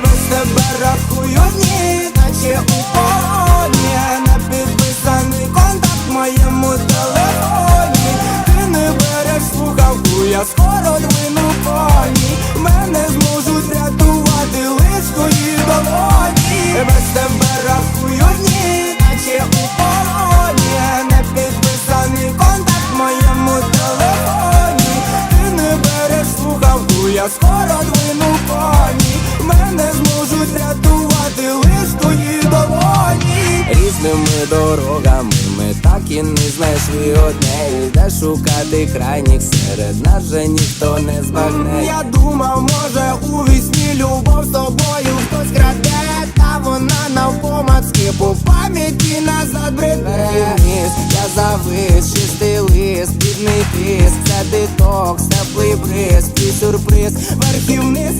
без тебе рахую дні, наче у полоні Не підписаний контакт в моєму телефоні. Ти не береш слухавку, я скоро двину коні Мене зможуть врятувати лиш твої долоні. Без тебе рахую дні, наче у полоні Не підписаний контакт в моєму телефоні. Ти не береш слухавку, я скоро двину Різними дорогами. Ми так і не знайшли одне. Де шукати крайніх. Серед нас же ніхто не збагне. Я думав, може у вісні любов з тобою хтось краде. Та вона навпомацки по пам'яті назад бреде я завис, чистий лист, бідний тиск. Це детокс, теплий бриз, твій сюрприз. Верхів вниз,